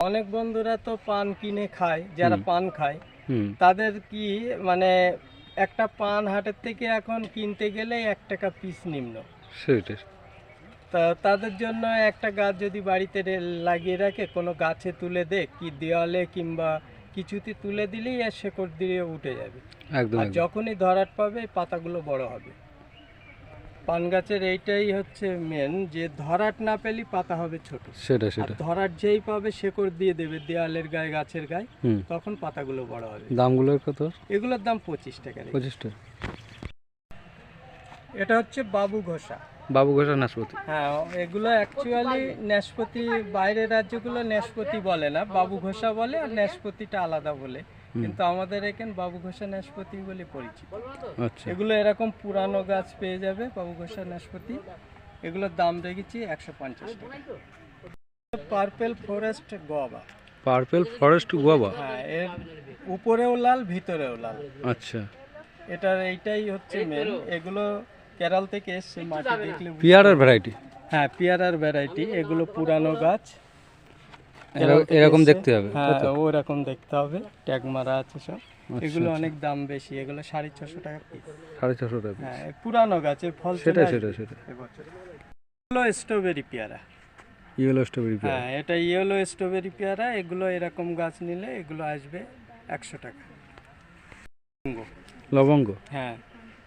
অনেক বন্ধুরা তো পান কিনে খায় যারা পান খায়। তাদের কি মানে একটা পান হাটের থেকে এখন কিনতে গেলে এক টাকা পিস নিম্ন। সেটাই তা তাদের জন্য একটা গাছ যদি বাড়িতে লাগিয়ে রাখে কোনো গাছে তুলে দে কি দেওয়ালে কিংবা কিছুতে তুলে দিলেই আর শেকড় দিয়ে উঠে যাবে। একদম আর যখনই ধরাট পাবে পাতাগুলো বড় হবে। পান গাছের এইটাই হচ্ছে মেন যে ধরাট না পেলে পাতা হবে ছোট। সেটা সেটা। ধরাট যেই পাবে শেকড় দিয়ে দেবে দেয়ালের গায়ে গাছের গায়ে তখন পাতাগুলো বড় হবে। দামগুলো কত? এগুলোর দাম পঁচিশ টাকা পঁচিশ টাকা। এটা হচ্ছে বাবু ঘোষা। বাবু ঘোষা নাশপাতি। হ্যাঁ এগুলো অ্যাকচুয়ালি ন্যাসপতি বাইরের রাজ্যগুলো ন্যাসপতি বলে না বাবু ঘোষা বলে আর ন্যাসপতিটা আলাদা বলে। কিন্তু আমাদের এখানে বাবু ঘোষা ন্যাসপতি বলে পরিচিত। আচ্ছা। এগুলো এরকম পুরানো গাছ পেয়ে যাবে বাবু ঘোষা ন্যাসপতি। এগুলোর দাম রেখেছি একশো পঞ্চাশ টাকা। Purple forest guava. Purple forest guava? হ্যাঁ এর উপরেও লাল ভিতরেও লাল। আচ্ছা। এটার এইটাই হচ্ছে মেন এগুলো কেরাল থেকে এসছে মাটি দেখলে পিয়ারার ভ্যারাইটি হ্যাঁ পেয়ারার ভ্যারাইটি এগুলো পুরানো গাছ। এরকম দেখতে হবে হ্যাঁ? ওরকম দেখতে হবে। ট্যাগ মারা আছে সব। আচ্ছা, এগুলো আচ্ছা। অনেক দাম বেশি। এগুলো সাড়ে ছশো টাকা পিস সাড়ে ছশো টাকা হ্যাঁ পুরানো গাছের ফল আসবে সেটাই। এবছর। এগুলো স্ট্রবেরি পেয়ারা। ইয়েলো স্ট্রবেরি পেয়ারা। হ্যাঁ এটা ইয়েলো স্ট্রবেরি পেয়ারা। এগুলো এরকম গাছ নিলে এগুলো আসবে একশো টাকা। লবঙ্গ। হ্যাঁ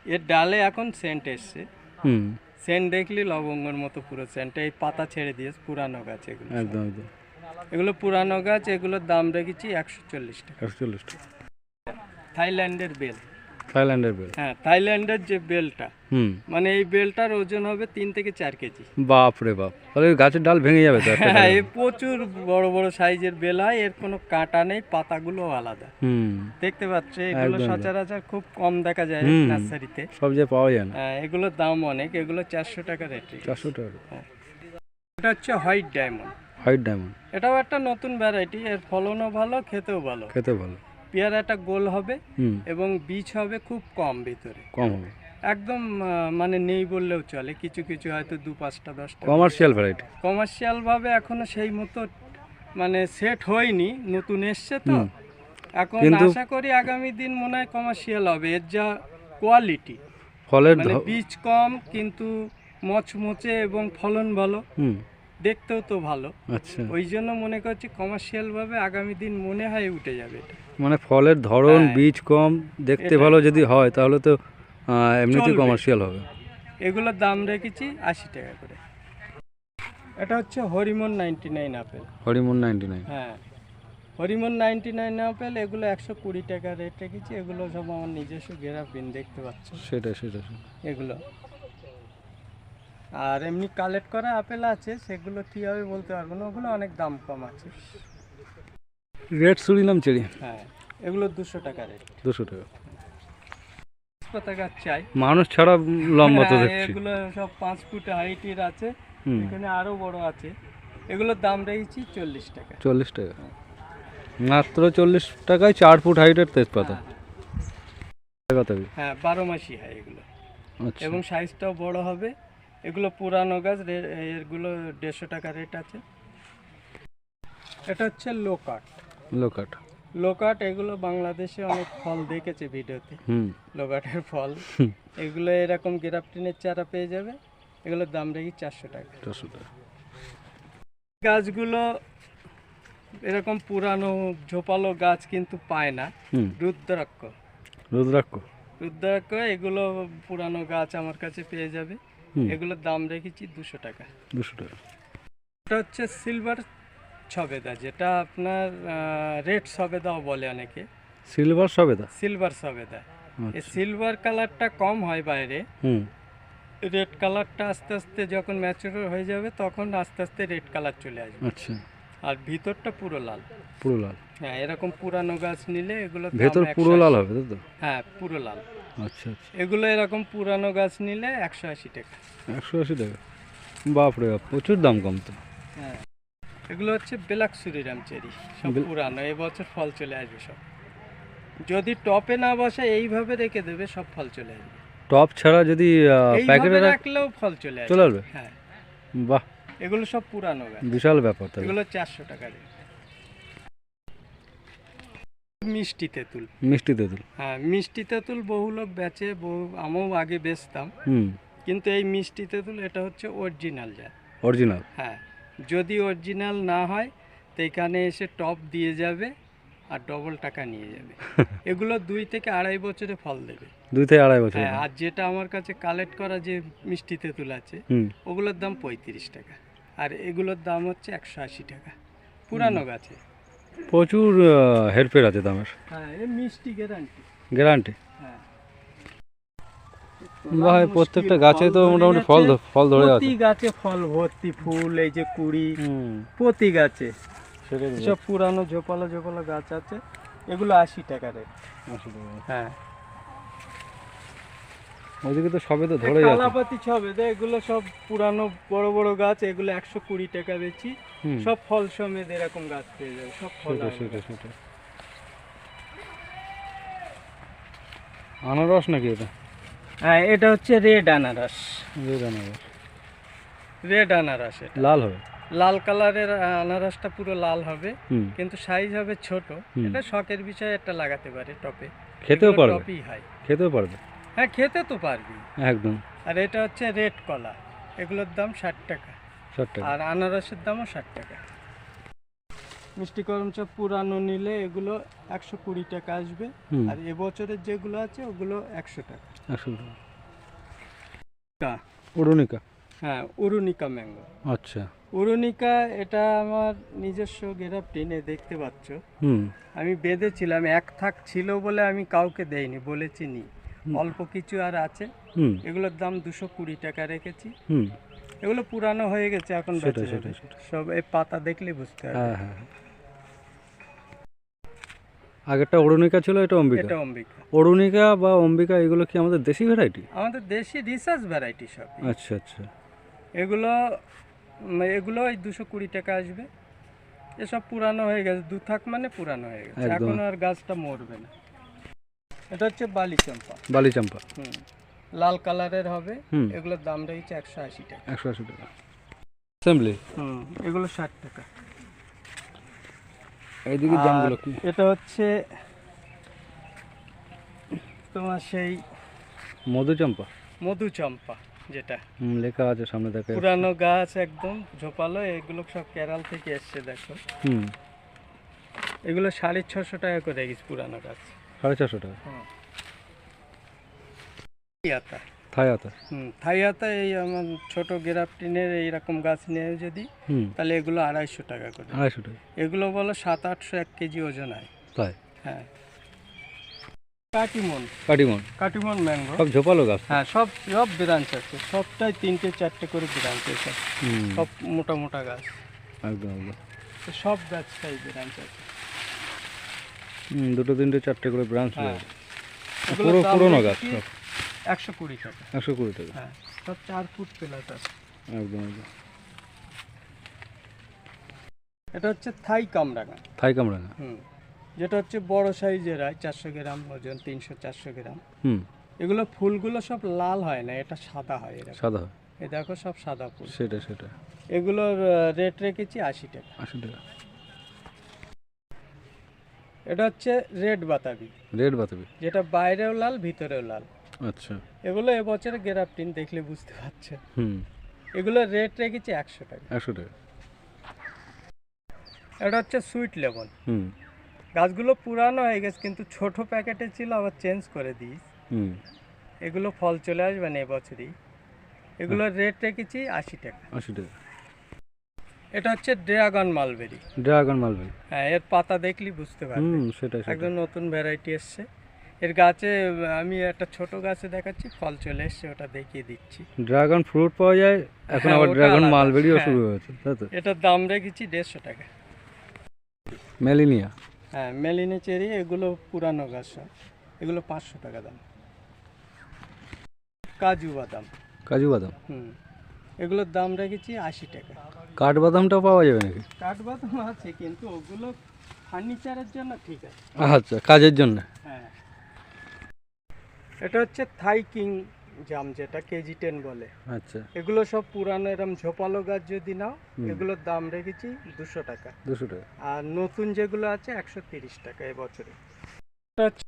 এর ডালে এখন সেন্ট এসছে। হুম। সেন্ট দেখলি লবঙ্গর মতো পুরো সেন্ট এই পাতা ছেড়ে দিয়েছে পুরানো গাছ এগুলো একদম একদম। এগুলো পুরানো গাছ এগুলোর দাম রেখেছি একশো চল্লিশ টাকা। একশো চল্লিশ টাকা। থাইল্যান্ডের বেল। থাইল্যান্ডের বেল? হ্যাঁ থাইল্যান্ডের যে বেলটা হুম। মানে এই বেলটার ওজন হবে তিন থেকে চার কেজি। বাপ রে বাপ। তাহলে গাছের ডাল ভেঙে যাবে তো হ্যাঁ ডালে। এ প্রচুর বড় বড় সাইজের বেল হয় এর কোনো কাঁটা নেই পাতাগুলো আলাদা। হুম। দেখতে পাচ্ছ এগুলো সচরাচর খুব কম দেখা যায় নার্সারিতে। সব যে পাওয়া যায় না। হ্যাঁ, এগুলোর দাম অনেক এগুলো চারশো টাকা রেট। চারশো টাকা। এটা হচ্ছে হোয়াইট ডায়মন্ড। হোয়াইট ডায়মন্ড এটাও একটা নতুন ভ্যারাইটি এর ফলনও ভালো খেতেও ভালো। খেতে ভালো। পেয়ারাটা গোল হবে এবং বীজ হবে খুব কম ভিতরে। কম হবে। একদম মানে নেই বললেও চলে কিছু কিছু হয়তো দু পাঁচটা দশটা। কমার্শিয়াল ভ্যারাইটি কমার্শিয়াল ভাবে এখনও সেই মতো মানে সেট হয়নি নতুন এসছে তো। এখন আশা করি আগামী দিন মনে হয় কমার্শিয়াল হবে এর যা কোয়ালিটি ফলের মানে বীজ কম কিন্তু মচমচে এবং ফলন ভালো। হুম। দেখতেও তো ভালো। আচ্ছা। ওই জন্য মনে করছি কমার্শিয়াল ভাবে আগামী দিন মনে হয় উঠে যাবে এটা। মানে ফলের ধরন হ্যাঁ। বীজ কম দেখতে ভালো যদি হয় তাহলে তো এমনিতেই কমার্শিয়াল হবে। এগুলোর দাম রেখেছি আশি টাকা করে। এটা হচ্ছে Harimon ninety nine apple. Harimon ninety nine হ্যাঁ। হরিমন নাইনটি নাইন আপেল এগুলো একশো কুড়ি টাকা রেট রেখেছি। এগুলো সব আমার নিজস্ব গেরাপিন দেখতে পাচ্ছ? সেটা সেটা এগুলো। আর এমনি কালেক্ট করা আপেল আছে সেগুলো কী হবে বলতে পারব না? ওগুলো অনেক দাম কম আছে। রেড সুরিনাম চেরি হ্যাঁ এগুলো দুশো টাকা রেট দুশো টাকা। পাতা গাছ চাই। মানুষ ছাড়া লম্বা তো হ্যাঁ, দেখছি। এগুলো সব পাঁচ ফুট হাইটের আছে। এখানে আরও বড় আছে। এগুলোর দাম রেখেছি চল্লিশ টাকা। চল্লিশ টাকা। মাত্র চল্লিশ টাকায় চার ফুট হাইটের তেজপাতা। কত হ্যাঁ বারো মাসি হয় এগুলো। আচ্ছা। এবং সাইজটাও বড় হবে। এগুলো পুরানো গাছ এগুলো দেড়শো টাকা রেট আছে। এটা হচ্ছে লোকাট। লোকাট। লোকাট এগুলো বাংলাদেশে অনেক ফল দেখেছে ভিডিওতে। হুম। লোকাটের ফল। এগুলো এরকম গ্রাফটিনের চারা পেয়ে যাবে। এগুলোর দাম রেখি চারশো টাকা। চারশো টাকা। গাছগুলো এরকম পুরানো ঝোপালো গাছ কিন্তু পায় না। রুদ্রাক্ষ। রুদ্রাক্ষ। রুদ্রাক্ষ এগুলো পুরানো গাছ আমার কাছে পেয়ে যাবে। এগুলোর দাম রেখেছি দুশো টাকা। দুশো টাকা। এটা হচ্ছে সিলভার সবেদা যেটা আপনার রেড সবেদাও বলে অনেকে। সিলভার সবেদা? সিলভার সবেদা। এই আচ্ছা। সিলভার কালারটা কম হয় বাইরে। হুম। রেড কালারটা আস্তে আস্তে যখন ম্যাচুর হয়ে যাবে তখন আস্তে আস্তে রেড কালার চলে আসবে। আচ্ছা। আর ভিতরটা পুরো লাল। পুরো লাল। হ্যাঁ এরকম পুরানো গাছ নিলে এগুলো ভেতর পুরো লাল হবে তো? হ্যাঁ পুরো লাল। আচ্ছা আচ্ছা। এগুলো এরকম পুরানো গাছ নিলে একশো আশি টাকা। একশো আশি টাকা? বাপ রে বাপ প্রচুর দাম কম তো হ্যাঁ। এগুলো হচ্ছে বেলাক সুরিরাম চেরি সব পুরানো এবছর ফল চলে আসবে সব। যদি টপে না বসে এইভাবে রেখে দেবে সব ফল চলে আসবে। টপ ছাড়া যদি প্যাকেটে রাখলেও ফল চলে আসবে। চলে আসবে? হ্যাঁ। বাহ। এগুলো সব পুরানো গাছ। বিশাল ব্যাপার তাহলে। এগুলো চারশো টাকা রেট। মিষ্টি তেঁতুল। মিষ্টি তেঁতুল। হ্যাঁ মিষ্টি তেঁতুল বহু লোক বেচে বহু আমিও আগে বেচতাম। কিন্তু এই মিষ্টি তেঁতুল এটা হচ্ছে অরিজিনাল জাত অরিজিনাল হ্যাঁ যদি অরিজিনাল না হয় তো এখানে এসে টপ দিয়ে যাবে আর ডবল টাকা নিয়ে যাবে। এগুলো দুই থেকে আড়াই বছরে ফল দেবে। দুই থেকে আড়াই বছর। হ্যাঁ আর যেটা আমার কাছে কালেক্ট করা যে মিষ্টি তেঁতুল আছে ওগুলোর দাম পঁয়ত্রিশ টাকা। আর এগুলোর দাম হচ্ছে একশো আশি টাকা। পুরানো গাছে। প্রচুর হেরফের আছে দামের। মিষ্টি গ্যারান্টি গ্যারান্টি হ্যাঁ। প্রত্যেকটা গাছে তো মোটামুটি ফল ফল ধরে আছে। প্রতি গাছে ফল ভর্তি ফুল এই যে কুড়ি হুম। প্রতি গাছে। সব পুরানো ঝোপালো ঝোপালো গাছ আছে এগুলো আশি টাকা রেট। হ্যাঁ। ওইদিকে তো সবে তো ধরে যাচ্ছে। কালাপাতি দে এগুলো সব পুরানো বড় বড় গাছ এগুলো একশো কুড়ি টাকা বেচি। সব ফল সমেত এরকম গাছ পেয়ে যাবে সব ফল সেটা আনারস নাকি এটা? হ্যাঁ এটা হচ্ছে রেড আনারস। রেড আনারস। রেড আনারস লাল হবে? লাল কালারের আনারসটা পুরো লাল হবে কিন্তু সাইজ হবে ছোট। এটা শখের বিষয় একটা লাগাতে পারে টপে। খেতেও পারবে? টপই হয়। খেতেও পারবে? হ্যাঁ খেতে তো পারবি। একদম। আর এটা হচ্ছে রেড কলা। এগুলোর দাম ষাট টাকা। ষাট টাকা। আর আনারসের দামও ষাট টাকা। মিষ্টি করমচা পুরানো নিলে এগুলো একশো কুড়ি টাকা আসবে। আর এবছরের যেগুলো আছে ওগুলো একশো টাকা। একশো টাকা। কা। অরুণিকা? হ্যাঁ উরুনিকা ম্যাঙ্গো। আচ্ছা। উরুনিকা এটা আমার নিজস্ব গেরাপটিনে দেখতে পাচ্ছ। আমি বেঁধেছিলাম এক থাক ছিল বলে আমি কাউকে দেইনি বলেছি নি অল্প কিছু আর আছে। এগুলোর দাম দুশো কুড়ি টাকা রেখেছি। এগুলো পুরানো হয়ে গেছে এখন। সব এই পাতা দেখলে বুঝতে হবে হ্যাঁ হ্যাঁ হ্যাঁ। আগেরটা অরুণিকা ছিল এটা অম্বিকা? এটা অম্বিকা। অরুণিকা বা অম্বিকা এগুলো কি আমাদের দেশি ভ্যারাইটি আমাদের দেশি রিসার্চ ভ্যারাইটি সব আচ্ছা আচ্ছা। এগুলো এগুলো ওই দুশো কুড়ি টাকা আসবে। এসব পুরানো হয়ে গেছে দু থাক মানে পুরানো হয়ে গেছে। এখন আর গাছটা মরবে না। এটা হচ্ছে বালি চম্পা। বালি চাম্পা। হুম। লাল কালারের হবে এগুলোর দাম রয়েছে একশো আশি টাকা। একশো আশি টাকা। অ্যাসেম্বলি? হুম এগুলো ষাট টাকা। এইদিকে আর দামগুলো কি? এটা হচ্ছে তোমার সেই মধু চাম্পা? মধু চম্পা যেটা। লেখা আছে সামনে দেখা। পুরানো গাছ একদম ঝোপালো এগুলো সব কেরাল থেকে এসছে দেখো। হুম। এগুলো সাড়ে ছশো টাকা করে গেছে পুরানো গাছ। সাড়ে চারশো টাকা। থাইয়াতা। থাই আতা হুম থাইয়াতা এই আমার ছোট এইরকম গাছ নিয়ে যদি হুম। তাহলে এগুলো আড়াইশো টাকা করে। আড়াইশো টাকা। এগুলো বলো সাত আটশো এক কেজি ওজন হয়। তাই? হ্যাঁ। কাটিমন। কাটিমন। কাটিমন ম্যাঙ্গো। সব ঝোপালো গাছ? হ্যাঁ সব সব ব্রাঞ্চ আছে। সবটাই তিনটে চারটে করে ব্রাঞ্চ আছে। সব মোটা মোটা গাছ। একদম সব গাছটাই ব্রাঞ্চ আছে। দুটো তিনটে চারটে করে ব্রাঞ্চ হ্যাঁ। রয়েছে। পুরো পুরোনো গাছ একশো কুড়ি টাকা। একশো কুড়ি টাকা। হ্যাঁ সব চার ফুট প্লাস আছে একদম একদম। এটা হচ্ছে থাই কামরাঙা। থাই কামরাঙা? হুম যেটা হচ্ছে বড় সাইজের হয় চারশো গ্রাম ওজন তিনশো চারশো গ্রাম। হুম। এগুলো ফুলগুলো সব লাল হয় না এটা সাদা হয় এরকম। সাদা হয়। এ দেখো সব সাদা ফুল। সেটা সেটা। এগুলোর রেট রেখেছি আশি টাকা। আশি টাকা। এটা হচ্ছে রেড বাতাবি। রেড বাতাবি। যেটা বাইরেও লাল ভিতরেও লাল। আচ্ছা। এগুলো এবছর গেরাপটিন দেখলে বুঝতে পারছেন। হুম। এগুলোর রেট রেখেছি একশো টাকা। একশো টাকা। এটা হচ্ছে সুইট লেমন। হুম। গাছগুলো পুরানো হয়ে গেছে কিন্তু ছোট প্যাকেটে ছিল আবার চেঞ্জ করে দিই হুম। এগুলো ফল চলে আসবে না এবছরই। এগুলোর রেট রেখেছি আশি টাকা। আশি টাকা। এটা হচ্ছে ড্রাগন মালবেরি। Dragon mulberry. হ্যাঁ এর পাতা দেখলি বুঝতে পারবে। হুম সেটাই একদম নতুন ভ্যারাইটি এসছে। এর গাছে আমি একটা ছোট গাছে দেখাচ্ছি ফল চলে এসছে ওটা দেখিয়ে দিচ্ছি। ড্রাগন ফ্রুট পাওয়া যায় এখন হ্যাঁ, আবার ড্রাগন মালবেরিও হ্যাঁ। শুরু হয়েছে তাই তো? এটার দাম রেখেছি দেড়শো টাকা। মেলিনিয়া? হ্যাঁ মেলিনে চেরি এগুলো পুরানো গাছ এগুলো পাঁচশো টাকা দাম। কাজু বাদাম। কাজু বাদাম? হুম। এগুলোর দাম রেখেছি আশি টাকা। কাঠবাদামটাও পাওয়া যাবে নাকি? কাঠবাদাম আছে কিন্তু ওগুলো ফার্নিচারের জন্য ঠিক আছে। আচ্ছা কাজের জন্য? হ্যাঁ। এটা হচ্ছে থাই কিং জাম যেটা কেজি টেন বলে। আচ্ছা। এগুলো সব পুরানো এরম ঝোপালো গাছ যদি নাও এগুলোর দাম রেখেছি দুশো টাকা। দুশো টাকা। আর নতুন যেগুলো আছে একশো তিরিশ টাকা এবছরে। এটা হচ্ছে